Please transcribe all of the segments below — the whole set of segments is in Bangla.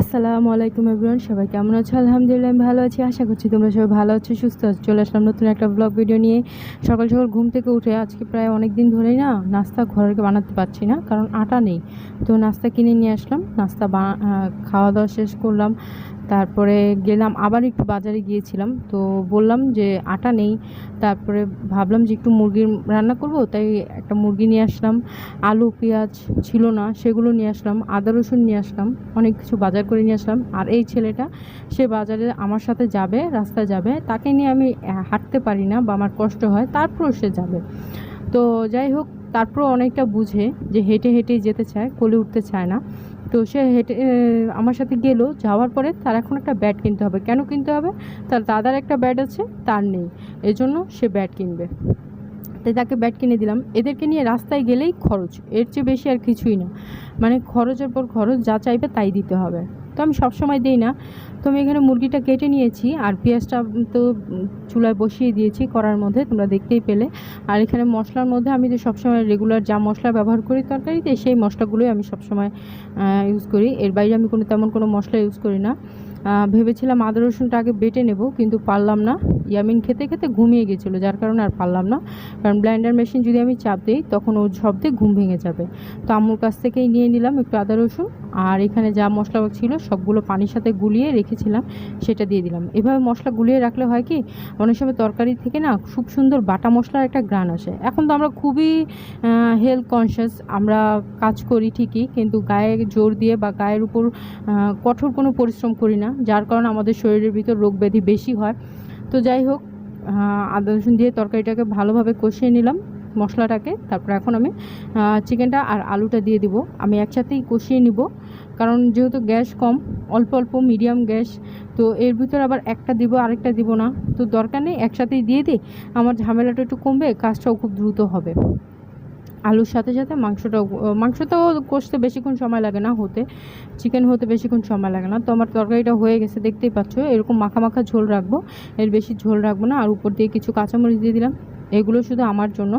আসসালামু আলাইকুম এভরিওয়ান, সবাই কেমন আছো? আলহামদুলিল্লাহ, আমি ভালো আছি। আশা করছি তোমরা সবাই ভালো আছো, সুস্থ আছো। চলে আসলাম নতুন একটা ব্লগ ভিডিও নিয়ে। সকাল সকাল ঘুম থেকে উঠে আজকে প্রায় অনেক দিন ধরেই না নাস্তা ঘরে বানাতে পারছি না, কারণ আটা নেই। তো নাস্তা কিনে নিয়ে আসলাম, নাস্তা খাওয়া দাওয়া শেষ করলাম। তারপরে গেলাম, আবার একটু বাজারে গিয়েছিলাম। তো বললাম যে আটা নেই, তারপরে ভাবলাম যে একটু মুরগির রান্না করব, তাই একটা মুরগি নিয়ে আসলাম। আলু, পেঁয়াজ ছিল না, সেগুলো নিয়ে আসলাম, আদা, রসুন নিয়ে আসলাম, অনেক কিছু বাজার করে নিয়ে আসলাম। আর এই ছেলেটা, সে বাজারে আমার সাথে যাবে, রাস্তায় যাবে, তাকে নিয়ে আমি হাঁটতে পারি না বা আমার কষ্ট হয়, তারপরও সে যাবে। তো যাই হোক, তারপরও অনেকটা বুঝে যে হেঁটে হেঁটেই যেতে চায়, কোলে উঠতে চায় না। তো সে হেঁটে আমার সাথে গেলো। যাওয়ার পরে তার এখন একটা ব্যাট কিনতে হবে। কেন কিনতে হবে? তার দাদার একটা ব্যাট আছে, তার নেই। এজন্য সে ব্যাট কিনবে। তাই তাকে ব্যাট কিনে দিলাম। এদেরকে নিয়ে রাস্তায় গেলেই খরচ। এর চেয়ে বেশি আর কিছুই না। মানে খরচের পর খরচ, যা চাইবে তাই দিতে হবে। তো আমি সবসময় দিই না। তো আমি এখানে মুরগিটা কেটে নিয়েছি আর পেঁয়াজটা তো চুলায় বসিয়ে দিয়েছি করার মধ্যে, তোমরা দেখতেই পেলে। আর এখানে মশলার মধ্যে আমি যে সবসময় রেগুলার যা মশলা ব্যবহার করি তরকারিতে, সেই মশলাগুলোই আমি সবসময় ইউজ করি। এর বাইরে আমি কোনো তেমন কোনো মশলা ইউজ করি না। ভেবেছিলাম আদা রসুনটা আগে বেটে নেব, কিন্তু পারলাম না। ইয়ামিন খেতে খেতে ঘুমিয়ে গেছিল, যার কারণে আর পারলাম না। কারণ ব্লেন্ডার মেশিন যদি আমি চাপ দিই, তখন ওর শব্দে ঘুম ভেঙে যাবে। তো আম্মুর কাছ থেকেই নিয়ে নিলাম একটু আদা রসুন, আর এখানে যা মশলা ছিল, সবগুলো পানির সাথে গুলিয়ে রেখেছিলাম, সেটা দিয়ে দিলাম। এভাবে মশলা গুলিয়ে রাখলে হয় কি, অনেক সময় তরকারি থেকে না খুব সুন্দর বাটা মশলার একটা গ্রান আসে। এখন তো আমরা খুবই হেলথ কনসিয়াস আমরা কাজ করি ঠিকই, কিন্তু গায়ে জোর দিয়ে বা গায়ের উপর কঠোর কোনো পরিশ্রম করি না। যার কারণে আমাদের শরীরের ভিতর রোগ ব্যাধি বেশি হয়। তো যাই হোক আদা, রসুন দিয়ে তরকারিটাকে ভালোভাবে কষিয়ে নিলাম মশলাটাকে। তারপর এখন আমি চিকেনটা আর আলুটা দিয়ে দিব। আমি একসাথেই কষিয়ে নিব। কারণ যেহেতু গ্যাস কম, অল্প অল্প মিডিয়াম গ্যাস, তো এর ভিতর আবার একটা দিব, আরেকটা দিব না। তো দরকার নেই, একসাথেই দিয়ে দিই। আমার ঝামেলাটা একটু কমবে, কাজটাও খুব দ্রুত হবে। আলুর সাথে সাথে মাংসটাও মাংসটাও কষতে বেশিক্ষণ সময় লাগে না হতে চিকেন হতে বেশিক্ষণ সময় লাগে না। তো আমার তরকারিটা হয়ে গেছে, দেখতেই পাচ্ছ, এরকম মাখা মাখা ঝোল রাখব, এর বেশি ঝোল রাখব না। আর উপর দিয়ে কিছু কাঁচামরিচ দিয়ে দিলাম। এগুলো শুধু আমার জন্য।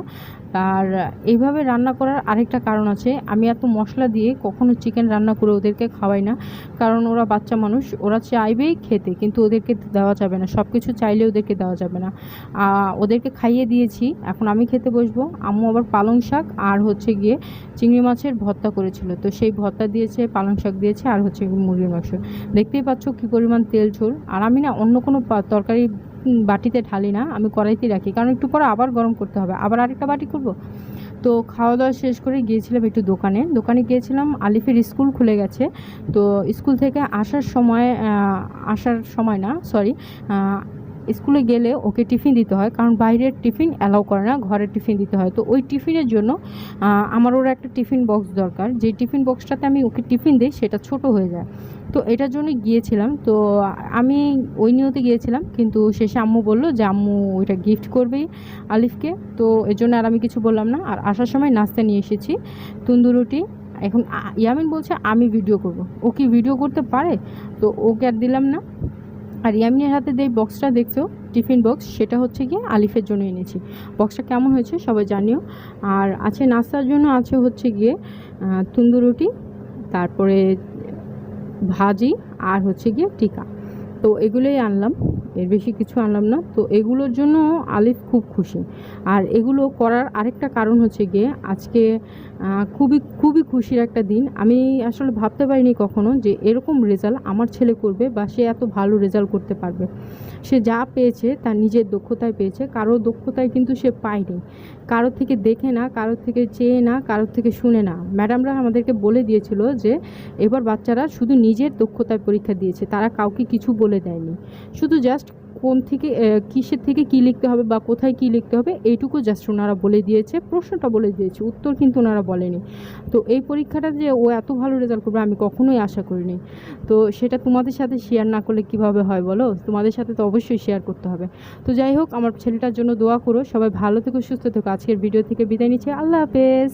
আর এইভাবে রান্না করার আরেকটা কারণ আছে, আমি এত মশলা দিয়ে কখনো চিকেন রান্না করে ওদেরকে খাওয়াই না। কারণ ওরা বাচ্চা মানুষ, ওরা চাইবেই খেতে, কিন্তু ওদেরকে দেওয়া যাবে না। সব কিছু চাইলে ওদেরকে দেওয়া যাবে না। ওদেরকে খাইয়ে দিয়েছি, এখন আমি খেতে বসবো। আম্মু আবার পালং শাক আর হচ্ছে গিয়ে চিংড়ি মাছের ভর্তা করেছিল। তো সেই ভর্তা দিয়েছে, পালং শাক দিয়েছে, আর হচ্ছে মুরগির মাংস। দেখতেই পাচ্ছ কী পরিমাণ তেল ঝোল। আর আমি না অন্য কোনো তরকারি বাটিতে ঢালি না, আমি কড়াইতে রাখি। কারণ একটু পরে আবার গরম করতে হবে। আবার আরেকটা বাটি করব? তো খাওয়া দাওয়া শেষ করে গিয়েছিলাম একটু দোকানে। দোকানে গিয়েছিলাম, আলিফের স্কুল খুলে গেছে। তো স্কুল থেকে আসার সময় আসার সময় না সরি স্কুলে গেলে ওকে টিফিন দিতে হয়, কারণ বাইরের টিফিন অ্যালাউ করে না, ঘরের টিফিন দিতে হয়। তো ওই টিফিনের জন্য আমার ওর একটা টিফিন বক্স দরকার। যে টিফিন বক্সটাতে আমি ওকে টিফিন দিই, সেটা ছোট হয়ে যায়। তো এটার জন্য গিয়েছিলাম। তো আমি ওই নিয়তে গিয়েছিলাম, কিন্তু শেষে আম্মু বলল যে, আম্মু, ওইটা গিফট করবে আলিফকে। তো এর জন্য আর আমি কিছু বললাম না। আর আসার সময় নাস্তা নিয়ে এসেছি তন্দুরুটি এখন ইয়ামিন বলছে, আমি ভিডিও করব। ও কি ভিডিও করতে পারে? তো ওকে আর দিলাম না। আর ইয়ামিনের হাতে যে বক্সটা দেখছ, টিফিন বক্স সেটা হচ্ছে গিয়ে আলিফের জন্য এনেছি। বক্সটা কেমন হয়েছে সবাই জানিও। আর আছে নাস্তার জন্য আছে হচ্ছে গিয়ে রুটি, তারপরে ভাজি আর হচ্ছে গিয়ে টিকা। তো এগুলোই আনলাম। এর বেশি কিছু আনলাম না। তো এগুলোর জন্য আলিফ খুব খুশি। আর এগুলো করার আরেকটা কারণ হচ্ছে গিয়ে আজকে খুবই খুবই খুশির একটা দিন। আমি আসলে ভাবতে পারিনি কখনো যে এরকম রেজাল্ট আমার ছেলে করবে বা সে এত ভালো রেজাল্ট করতে পারবে। সে যা পেয়েছে তার নিজের দক্ষতায় পেয়েছে, কারও দক্ষতায় কিন্তু সে পায়নি। কারও থেকে দেখে না, কারও থেকে চেয়ে না, কারও থেকে শুনে না। ম্যাডামরা আমাদেরকে বলে দিয়েছিল যে এবার বাচ্চারা শুধু নিজের দক্ষতায় পরীক্ষা দিয়েছে, তারা কাউকে কিছু বলে দেয়নি। শুধু জাস্ট কোন থেকে কিসের থেকে কি লিখতে হবে বা কোথায় কি লিখতে হবে, এইটুকু জাস্ট ওনারা বলে দিয়েছে, প্রশ্নটা বলে দিয়েছে, উত্তর কিন্তু ওনারা বলেনি। তো এই পরীক্ষাটা যে ও এত ভালো রেজাল্ট করবে, আমি কখনোই আশা করিনি। তো সেটা তোমাদের সাথে শেয়ার না করলে কীভাবে হয় বলো? তোমাদের সাথে তো অবশ্যই শেয়ার করতে হবে। তো যাই হোক, আমার ছেলেটার জন্য দোয়া করো, সবাই ভালো থেকো, সুস্থ থেকো। আজকের ভিডিও থেকে বিদায় নিচ্ছে। আল্লাহ হাফেজ।